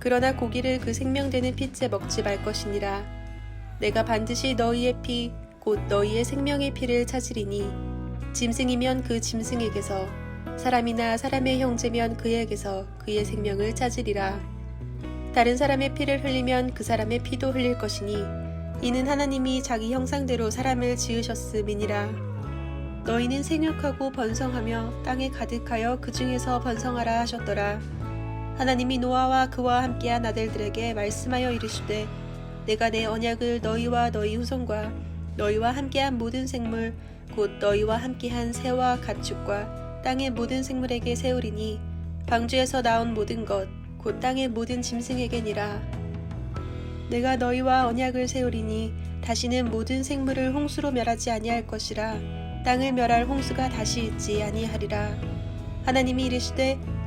그러나 고기를 그 생명되는 피째 먹지 말 것이니라. 내가 반드시 너희의 피, 곧 너희의 생명의 피를 찾으리니, 짐승이면 그 짐승에게서, 사람이나 사람의 형제면 그에게서 그의 생명을 찾으리라. 다른 사람의 피를 흘리면 그 사람의 피도 흘릴 것이니, 이는 하나님이 자기 형상대로 사람을 지으셨음이니라. 너희는 생육하고 번성하며 땅에 가득하여 그 중에서 번성하라 하셨더라. 하나님이 노아와 그와 함께한 아들들에게 말씀하여 이르시되 내가 내 언약을 너희와 너희 후손과 너희와 함께한 모든 생물 곧 너희와 함께한 새와 가축과 땅의 모든 생물에게 세우리니 방주에서 나온 모든 것 곧 땅의 모든 짐승에게니라. 내가 너희와 언약을 세우리니 다시는 모든 생물을 홍수로 멸하지 아니할 것이라. 땅을 멸할 홍수가 다시 있지 아니하리라. 하나님이 이르시되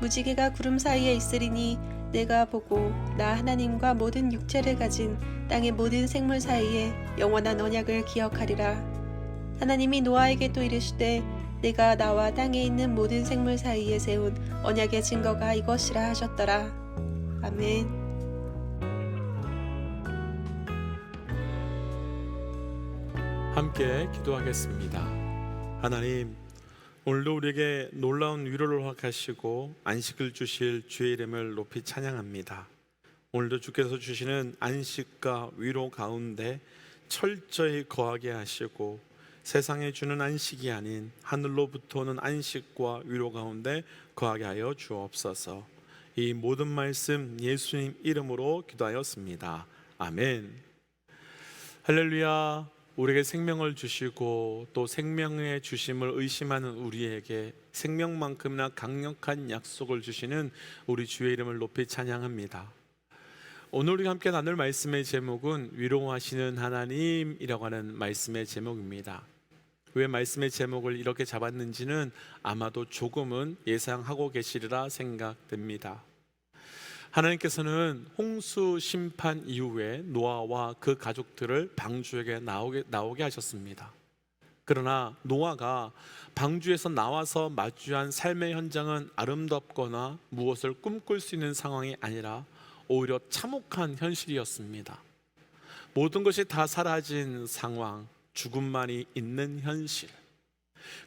무지개가 구름 사이에 있으리니 내가 보고 나 하나님과 모든 육체를 가진 땅의 모든 생물 사이에 영원한 언약을 기억하리라. 하나님이 노아에게 또 이르시되 내가 나와 땅에 있는 모든 생물 사이에 세운 언약의 증거가 이것이라 하셨더라. 아멘. 함께 기도하겠습니다. 하나님, 오늘도 우리에게 놀라운 위로를 허락하시고 안식을 주실 주의 이름을 높이 찬양합니다. 오늘도 주께서 주시는 안식과 위로 가운데 철저히 거하게 하시고 세상에 주는 안식이 아닌 하늘로부터 오는 안식과 위로 가운데 거하게 하여 주옵소서. 이 모든 말씀 예수님 이름으로 기도하였습니다. 아멘. 할렐루야. 우리에게 생명을 주시고 또 생명의 주심을 의심하는 우리에게 생명만큼이나 강력한 약속을 주시는 우리 주의 이름을 높이 찬양합니다. 오늘 우리가 함께 나눌 말씀의 제목은 위로하시는 하나님이라고 하는 말씀의 제목입니다. 왜 말씀의 제목을 이렇게 잡았는지는 아마도 조금은 예상하고 계시리라 생각됩니다. 하나님께서는 홍수 심판 이후에 노아와 그 가족들을 방주에게 나오게, 나오게 하셨습니다. 그러나 노아가 방주에서 나와서 마주한 삶의 현장은 아름답거나 무엇을 꿈꿀 수 있는 상황이 아니라 오히려 참혹한 현실이었습니다. 모든 것이 다 사라진 상황, 죽음만이 있는 현실.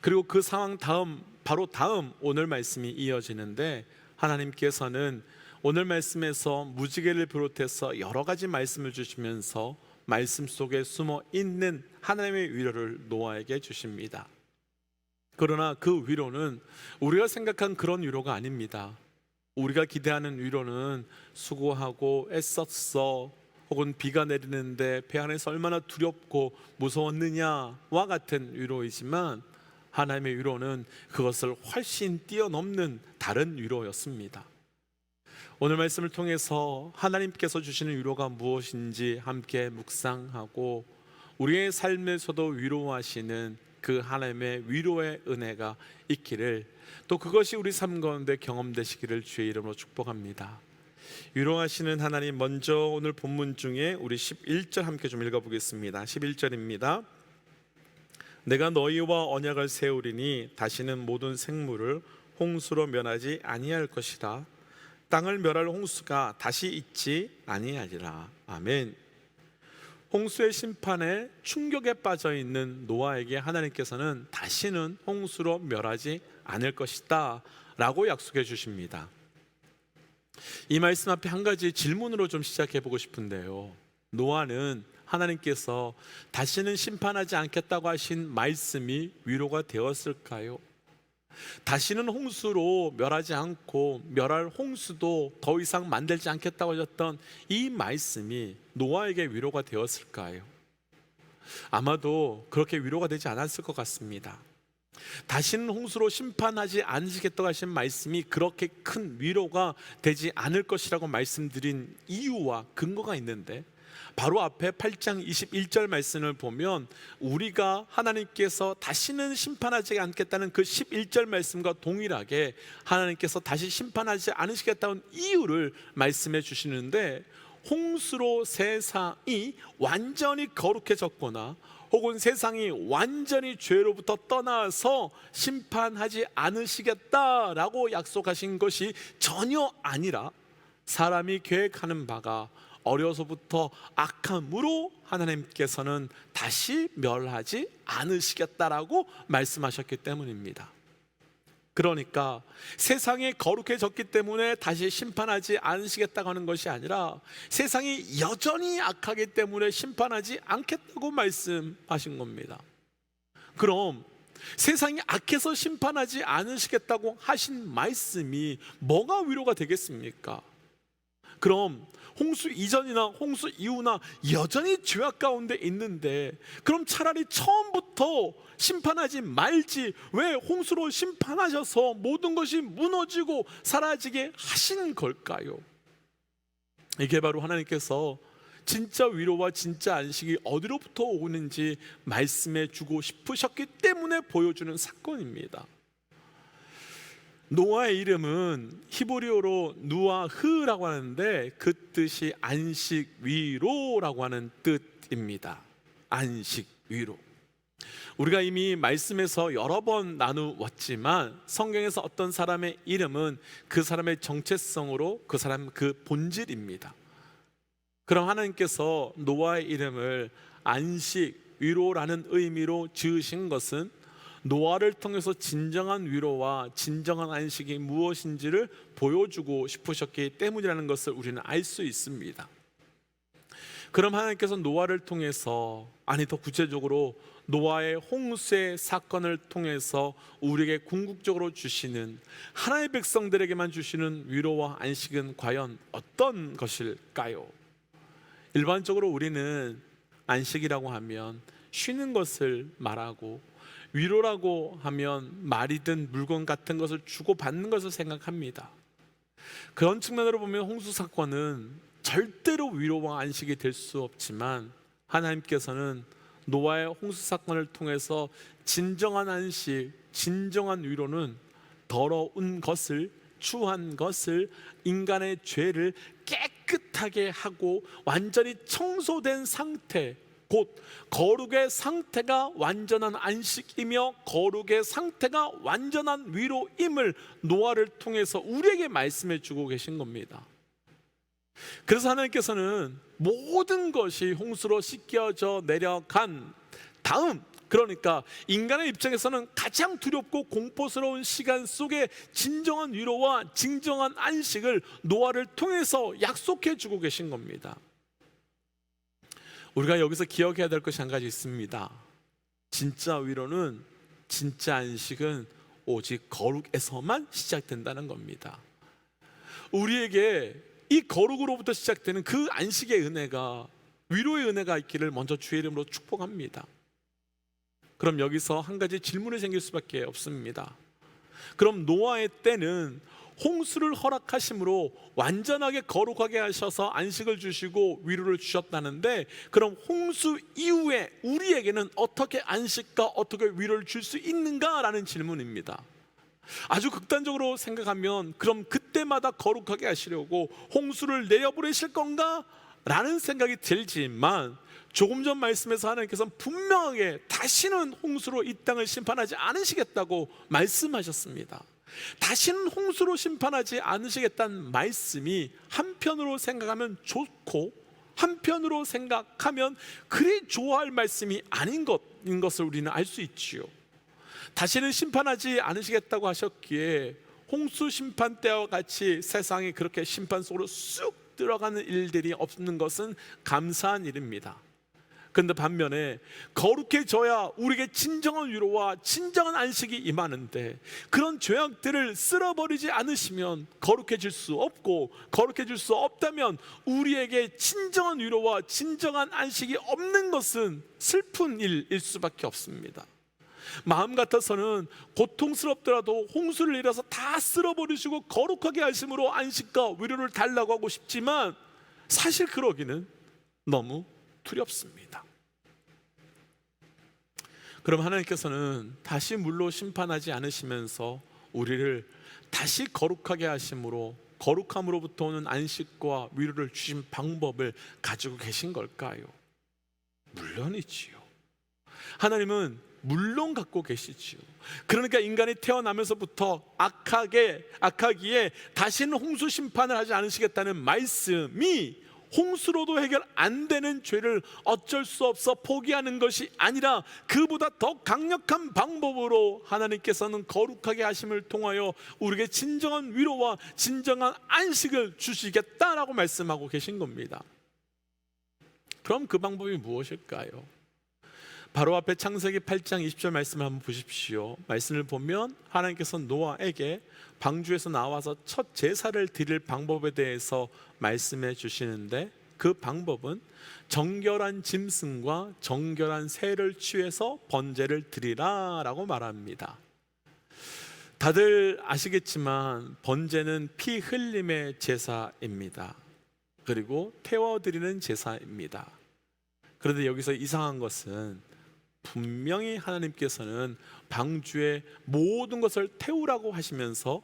그리고 그 상황 다음, 바로 다음 오늘 말씀이 이어지는데 하나님께서는 오늘 말씀에서 무지개를 비롯해서 여러 가지 말씀을 주시면서 말씀 속에 숨어 있는 하나님의 위로를 노아에게 주십니다. 그러나 그 위로는 우리가 생각한 그런 위로가 아닙니다. 우리가 기대하는 위로는 수고하고 애썼어 혹은 비가 내리는데 배 안에서 얼마나 두렵고 무서웠느냐와 같은 위로이지만 하나님의 위로는 그것을 훨씬 뛰어넘는 다른 위로였습니다. 오늘 말씀을 통해서 하나님께서 주시는 위로가 무엇인지 함께 묵상하고 우리의 삶에서도 위로하시는 그 하나님의 위로의 은혜가 있기를 또 그것이 우리 삶 가운데 경험되시기를 주의 이름으로 축복합니다. 위로하시는 하나님 먼저 오늘 본문 중에 우리 11절 함께 좀 읽어 보겠습니다. 11절입니다. 내가 너희와 언약을 세우리니 다시는 모든 생물을 홍수로 면하지 아니할 것이다. 땅을 멸할 홍수가 다시 있지 아니하리라. 아멘. 홍수의 심판에 충격에 빠져 있는 노아에게 하나님께서는 다시는 홍수로 멸하지 않을 것이다 라고 약속해 주십니다. 이 말씀 앞에 한 가지 질문으로 좀 시작해 보고 싶은데요. 노아는 하나님께서 다시는 심판하지 않겠다고 하신 말씀이 위로가 되었을까요? 다시는 홍수로 멸하지 않고 멸할 홍수도 더 이상 만들지 않겠다고 하셨던 이 말씀이 노아에게 위로가 되었을까요? 아마도 그렇게 위로가 되지 않았을 것 같습니다. 다시는 홍수로 심판하지 않으시겠다고 하신 말씀이 그렇게 큰 위로가 되지 않을 것이라고 말씀드린 이유와 근거가 있는데 바로 앞에 8장 21절 말씀을 보면 우리가 하나님께서 다시는 심판하지 않겠다는 그 11절 말씀과 동일하게 하나님께서 다시 심판하지 않으시겠다는 이유를 말씀해 주시는데 홍수로 세상이 완전히 거룩해졌거나 혹은 세상이 완전히 죄로부터 떠나서 심판하지 않으시겠다라고 약속하신 것이 전혀 아니라 사람이 계획하는 바가 어려서부터 악함으로 하나님께서는 다시 멸하지 않으시겠다라고 말씀하셨기 때문입니다. 그러니까 세상이 거룩해졌기 때문에 다시 심판하지 않으시겠다고 하는 것이 아니라 세상이 여전히 악하기 때문에 심판하지 않겠다고 말씀하신 겁니다. 그럼 세상이 악해서 심판하지 않으시겠다고 하신 말씀이 뭐가 위로가 되겠습니까? 그럼 홍수 이전이나 홍수 이후나 여전히 죄악 가운데 있는데 그럼 차라리 처음부터 심판하지 말지 왜 홍수로 심판하셔서 모든 것이 무너지고 사라지게 하신 걸까요? 이게 바로 하나님께서 진짜 위로와 진짜 안식이 어디로부터 오는지 말씀해 주고 싶으셨기 때문에 보여주는 사건입니다. 노아의 이름은 히브리어로 누아흐라고 하는데 그 뜻이 안식 위로라고 하는 뜻입니다. 안식 위로. 우리가 이미 말씀에서 여러 번 나누었지만 성경에서 어떤 사람의 이름은 그 사람의 정체성으로 그 사람 그 본질입니다. 그럼 하나님께서 노아의 이름을 안식 위로라는 의미로 지으신 것은 노아를 통해서 진정한 위로와 진정한 안식이 무엇인지를 보여주고 싶으셨기 때문이라는 것을 우리는 알 수 있습니다. 그럼 하나님께서 노아를 통해서 아니 더 구체적으로 노아의 홍수의 사건을 통해서 우리에게 궁극적으로 주시는 하나의 백성들에게만 주시는 위로와 안식은 과연 어떤 것일까요? 일반적으로 우리는 안식이라고 하면 쉬는 것을 말하고 위로라고 하면 말이든 물건 같은 것을 주고 받는 것을 생각합니다. 그런 측면으로 보면 홍수 사건은 절대로 위로와 안식이 될 수 없지만 하나님께서는 노아의 홍수 사건을 통해서 진정한 안식, 진정한 위로는 더러운 것을 추한 것을 인간의 죄를 깨끗하게 하고 완전히 청소된 상태 곧 거룩의 상태가 완전한 안식이며 거룩의 상태가 완전한 위로임을 노아를 통해서 우리에게 말씀해 주고 계신 겁니다. 그래서 하나님께서는 모든 것이 홍수로 씻겨져 내려간 다음 그러니까 인간의 입장에서는 가장 두렵고 공포스러운 시간 속에 진정한 위로와 진정한 안식을 노아를 통해서 약속해 주고 계신 겁니다. 우리가 여기서 기억해야 될 것이 한 가지 있습니다. 진짜 위로는 진짜 안식은 오직 거룩에서만 시작된다는 겁니다. 우리에게 이 거룩으로부터 시작되는 그 안식의 은혜가 위로의 은혜가 있기를 먼저 주의 이름으로 축복합니다. 그럼 여기서 한 가지 질문이 생길 수밖에 없습니다. 그럼 노아의 때는 홍수를 허락하심으로 완전하게 거룩하게 하셔서 안식을 주시고 위로를 주셨다는데 그럼 홍수 이후에 우리에게는 어떻게 안식과 어떻게 위로를 줄 수 있는가라는 질문입니다. 아주 극단적으로 생각하면 그럼 그때마다 거룩하게 하시려고 홍수를 내려보내실 건가? 라는 생각이 들지만 조금 전 말씀에서 하나님께서는 분명하게 다시는 홍수로 이 땅을 심판하지 않으시겠다고 말씀하셨습니다. 다시는 홍수로 심판하지 않으시겠다는 말씀이 한편으로 생각하면 좋고 한편으로 생각하면 그리 좋아할 말씀이 아닌 것인 것을 우리는 알 수 있지요. 다시는 심판하지 않으시겠다고 하셨기에 홍수 심판 때와 같이 세상이 그렇게 심판 속으로 쑥 들어가는 일들이 없는 것은 감사한 일입니다. 근데 반면에 거룩해져야 우리에게 진정한 위로와 진정한 안식이 임하는데 그런 죄악들을 쓸어버리지 않으시면 거룩해질 수 없고 거룩해질 수 없다면 우리에게 진정한 위로와 진정한 안식이 없는 것은 슬픈 일일 수밖에 없습니다. 마음 같아서는 고통스럽더라도 홍수를 내려서 다 쓸어버리시고 거룩하게 하심으로 안식과 위로를 달라고 하고 싶지만 사실 그러기는 너무 두렵습니다. 그럼 하나님께서는 다시 물로 심판하지 않으시면서 우리를 다시 거룩하게 하심으로 거룩함으로부터 오는 안식과 위로를 주신 방법을 가지고 계신 걸까요? 물론이지요. 하나님은 물론 갖고 계시지요. 그러니까 인간이 태어나면서부터 악하게 악하기에 다시는 홍수 심판을 하지 않으시겠다는 말씀이 홍수로도 해결 안 되는 죄를 어쩔 수 없어 포기하는 것이 아니라 그보다 더 강력한 방법으로 하나님께서는 거룩하게 하심을 통하여 우리에게 진정한 위로와 진정한 안식을 주시겠다라고 말씀하고 계신 겁니다. 그럼 그 방법이 무엇일까요? 바로 앞에 창세기 8장 20절 말씀을 한번 보십시오. 말씀을 보면 하나님께서 노아에게 방주에서 나와서 첫 제사를 드릴 방법에 대해서 말씀해 주시는데 그 방법은 정결한 짐승과 정결한 새를 취해서 번제를 드리라라고 말합니다. 다들 아시겠지만 번제는 피 흘림의 제사입니다. 그리고 태워 드리는 제사입니다. 그런데 여기서 이상한 것은 분명히 하나님께서는 방주의 모든 것을 태우라고 하시면서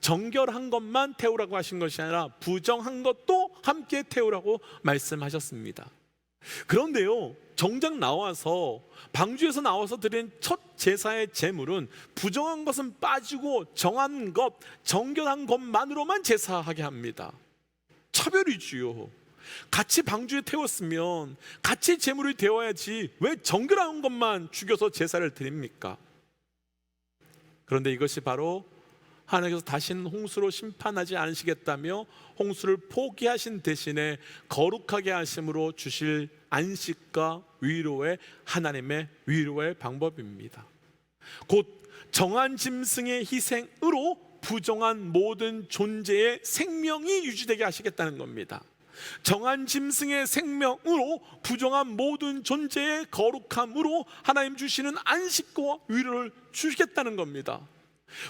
정결한 것만 태우라고 하신 것이 아니라 부정한 것도 함께 태우라고 말씀하셨습니다. 그런데요, 정작 나와서 방주에서 나와서 드린 첫 제사의 제물은 부정한 것은 빠지고 정한 것, 정결한 것만으로만 제사하게 합니다. 차별이지요. 같이 방주에 태웠으면 같이 제물이 되어야지 왜 정결한 것만 죽여서 제사를 드립니까? 그런데 이것이 바로 하나님께서 다시는 홍수로 심판하지 않으시겠다며 홍수를 포기하신 대신에 거룩하게 하심으로 주실 안식과 위로의 하나님의 위로의 방법입니다. 곧 정한 짐승의 희생으로 부정한 모든 존재의 생명이 유지되게 하시겠다는 겁니다. 정한 짐승의 생명으로 부정한 모든 존재의 거룩함으로 하나님 주시는 안식과 위로를 주시겠다는 겁니다.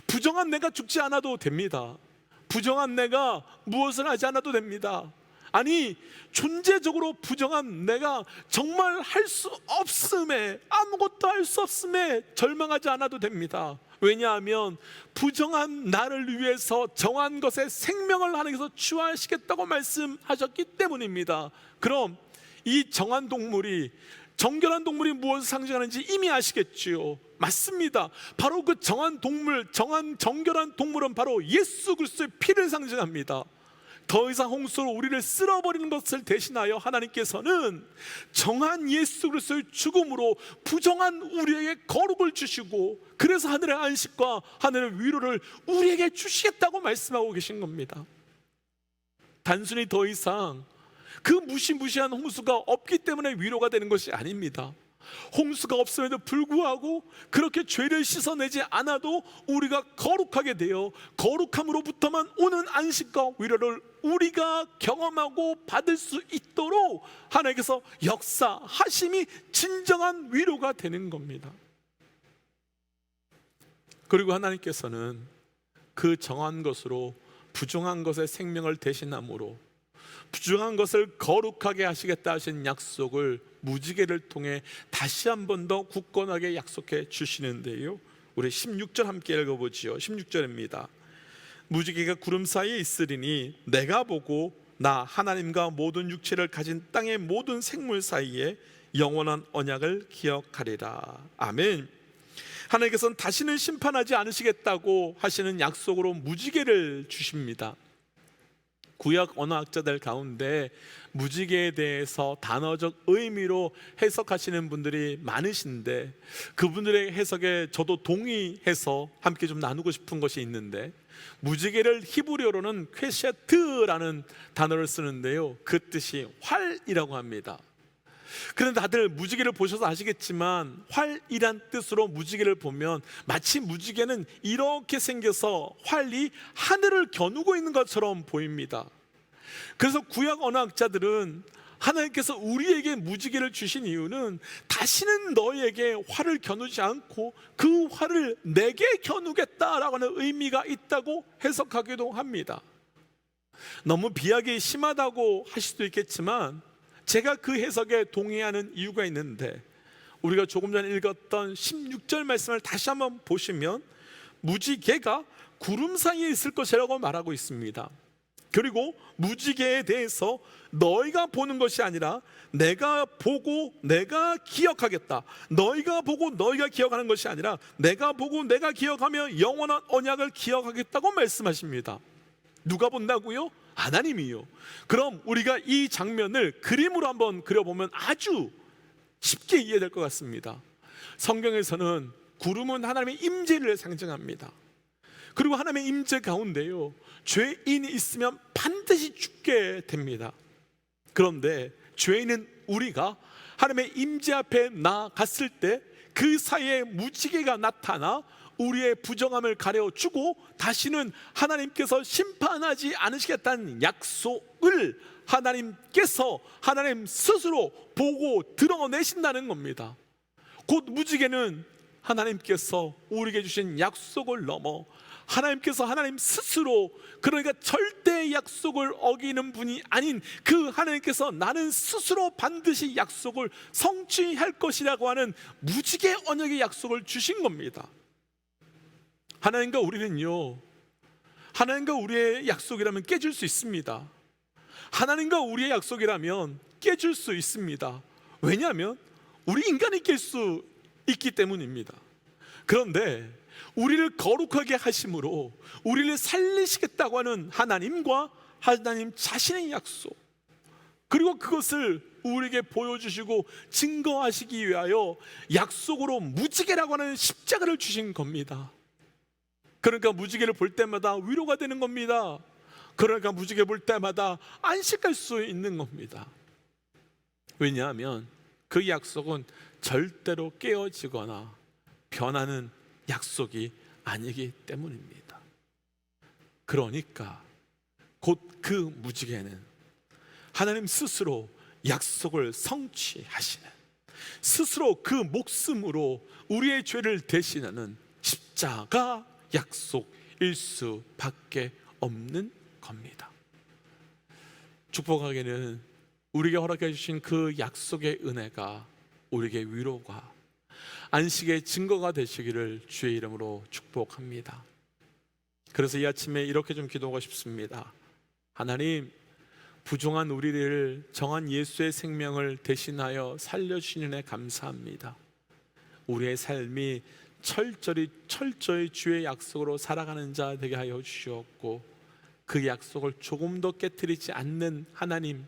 부정한 내가 죽지 않아도 됩니다. 부정한 내가 무엇을 하지 않아도 됩니다. 아니 존재적으로 부정한 내가 정말 할 수 없음에 아무것도 할 수 없음에 절망하지 않아도 됩니다. 왜냐하면 부정한 나를 위해서 정한 것에 생명을 하나님께서 추하시겠다고 말씀하셨기 때문입니다. 그럼 이 정한 동물이 정결한 동물이 무엇을 상징하는지 이미 아시겠지요. 맞습니다. 바로 그 정한 동물, 정한 정결한 동물은 바로 예수 그리스도의 피를 상징합니다. 더 이상 홍수로 우리를 쓸어버리는 것을 대신하여 하나님께서는 정한 예수 그리스도의 죽음으로 부정한 우리에게 거룩을 주시고 그래서 하늘의 안식과 하늘의 위로를 우리에게 주시겠다고 말씀하고 계신 겁니다. 단순히 더 이상 그 무시무시한 홍수가 없기 때문에 위로가 되는 것이 아닙니다. 홍수가 없음에도 불구하고 그렇게 죄를 씻어내지 않아도 우리가 거룩하게 되어 거룩함으로부터만 오는 안식과 위로를 우리가 경험하고 받을 수 있도록 하나님께서 역사하심이 진정한 위로가 되는 겁니다. 그리고 하나님께서는 그 정한 것으로 부정한 것의 생명을 대신함으로 부정한 것을 거룩하게 하시겠다 하신 약속을 무지개를 통해 다시 한 번 더 굳건하게 약속해 주시는데요. 우리 16절 함께 읽어보지요. 16절입니다. 무지개가 구름 사이에 있으리니 내가 보고 나 하나님과 모든 육체를 가진 땅의 모든 생물 사이에 영원한 언약을 기억하리라. 아멘. 하나님께서는 다시는 심판하지 않으시겠다고 하시는 약속으로 무지개를 주십니다. 구약 언어학자들 가운데 무지개에 대해서 단어적 의미로 해석하시는 분들이 많으신데 그분들의 해석에 저도 동의해서 함께 좀 나누고 싶은 것이 있는데 무지개를 히브리어로는 퀘셰트라는 단어를 쓰는데요. 그 뜻이 활이라고 합니다. 그런데 다들 무지개를 보셔서 아시겠지만 활이란 뜻으로 무지개를 보면 마치 무지개는 이렇게 생겨서 활이 하늘을 겨누고 있는 것처럼 보입니다. 그래서 구약 언어학자들은 하나님께서 우리에게 무지개를 주신 이유는 다시는 너희에게 활을 겨누지 않고 그 활을 내게 겨누겠다라고 하는 의미가 있다고 해석하기도 합니다. 너무 비약이 심하다고 할 수도 있겠지만 제가 그 해석에 동의하는 이유가 있는데 우리가 조금 전에 읽었던 16절 말씀을 다시 한번 보시면 무지개가 구름 사이에 있을 것이라고 말하고 있습니다. 그리고 무지개에 대해서 너희가 보는 것이 아니라 내가 보고 내가 기억하겠다. 너희가 보고 너희가 기억하는 것이 아니라 내가 보고 내가 기억하며 영원한 언약을 기억하겠다고 말씀하십니다. 누가 본다고요? 하나님이요. 그럼 우리가 이 장면을 그림으로 한번 그려보면 아주 쉽게 이해될 것 같습니다. 성경에서는 구름은 하나님의 임재를 상징합니다. 그리고 하나님의 임재 가운데요. 죄인이 있으면 반드시 죽게 됩니다. 그런데 죄인은 우리가 하나님의 임재 앞에 나갔을 때 그 사이에 무지개가 나타나 우리의 부정함을 가려 주고 다시는 하나님께서 심판하지 않으시겠다는 약속을 하나님께서 하나님 스스로 보고 드러내신다는 겁니다. 곧 무지개는 하나님께서 우리에게 주신 약속을 넘어 하나님께서 하나님 스스로 그러니까 절대 약속을 어기는 분이 아닌 그 하나님께서 나는 스스로 반드시 약속을 성취할 것이라고 하는 무지개 언약의 약속을 주신 겁니다. 하나님과 우리는요. 하나님과 우리의 약속이라면 깨질 수 있습니다. 하나님과 우리의 약속이라면 깨질 수 있습니다. 왜냐하면 우리 인간이 깰 수 있기 때문입니다. 그런데 우리를 거룩하게 하심으로 우리를 살리시겠다고 하는 하나님과 하나님 자신의 약속 그리고 그것을 우리에게 보여주시고 증거하시기 위하여 약속으로 무지개라고 하는 십자가를 주신 겁니다. 그러니까 무지개를 볼 때마다 위로가 되는 겁니다. 그러니까 무지개 볼 때마다 안식할 수 있는 겁니다. 왜냐하면 그 약속은 절대로 깨어지거나 변하는 약속이 아니기 때문입니다. 그러니까 곧 그 무지개는 하나님 스스로 약속을 성취하시는 스스로 그 목숨으로 우리의 죄를 대신하는 십자가 약속일 수밖에 없는 겁니다. 축복하기는 우리에게 허락해 주신 그 약속의 은혜가 우리에게 위로가 안식의 증거가 되시기를 주의 이름으로 축복합니다. 그래서 이 아침에 이렇게 좀 기도하고 싶습니다. 하나님, 부정한 우리를 정한 예수의 생명을 대신하여 살려주시는 애 감사합니다. 우리의 삶이 철저히 철저히 주의 약속으로 살아가는 자 되게 하여 주시옵고 그 약속을 조금도 깨뜨리지 않는 하나님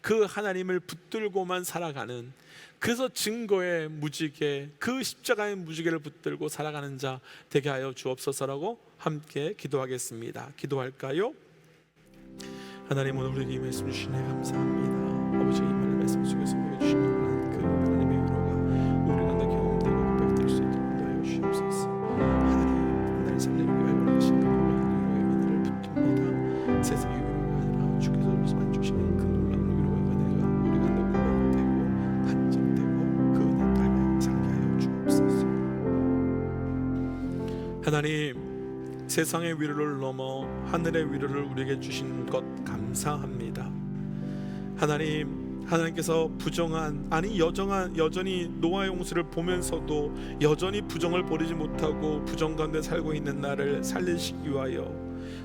그 하나님을 붙들고만 살아가는 그래서 증거의 무지개 그 십자가의 무지개를 붙들고 살아가는 자 되게 하여 주옵소서라고 함께 기도하겠습니다. 기도할까요? 하나님 오늘 우리에게 이 말씀 주시네 감사합니다. 아버지 이 말씀 속에서 하나님 세상의 위로를 넘어 하늘의 위로를 우리에게 주신 것 감사합니다. 하나님, 하나님께서 부정한 아니 여정한 여전히 노아의 홍수를 보면서도 여전히 부정을 버리지 못하고 부정 가운데 살고 있는 나를 살리시기 위하여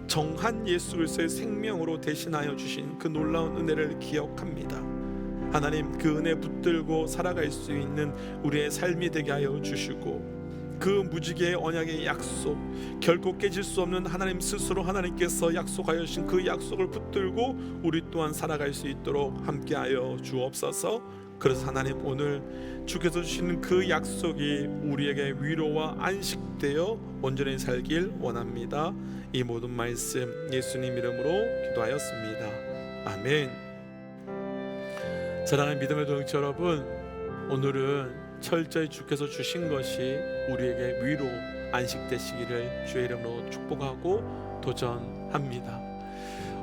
정한 예수 그리스도의 생명으로 대신하여 주신 그 놀라운 은혜를 기억합니다. 하나님 그 은혜 붙들고 살아갈 수 있는 우리의 삶이 되게 하여 주시고 그 무지개의 언약의 약속 결코 깨질 수 없는 하나님 스스로 하나님께서 약속하여 주신 그 약속을 붙들고 우리 또한 살아갈 수 있도록 함께하여 주옵소서 그래서 하나님 오늘 주께서 주시는 그 약속이 우리에게 위로와 안식되어 온전히 살길 원합니다. 이 모든 말씀 예수님 이름으로 기도하였습니다. 아멘. 사랑하는 믿음의 동역자 여러분, 오늘은 철저히 주께서 주신 것이 우리에게 위로 안식 되시기를 주의 이름으로 축복하고 도전합니다.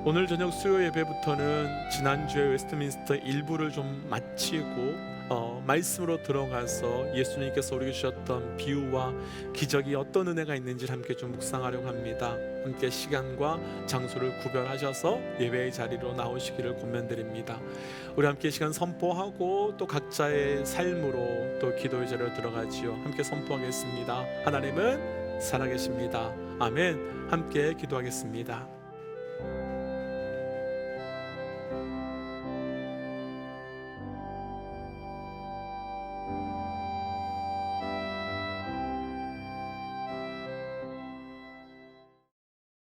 오늘 저녁 수요 예배부터는 지난주에 웨스트민스터 일부를 좀 마치고 어, 말씀으로 들어가서 예수님께서 우리에게 주셨던 비유와 기적이 어떤 은혜가 있는지를 함께 좀 묵상하려고 합니다. 함께 시간과 장소를 구별하셔서 예배의 자리로 나오시기를 권면드립니다. 우리 함께 시간 선포하고 또 각자의 삶으로 또 기도의 자리로 들어가지요. 함께 선포하겠습니다. 하나님은 살아계십니다. 아멘. 함께 기도하겠습니다.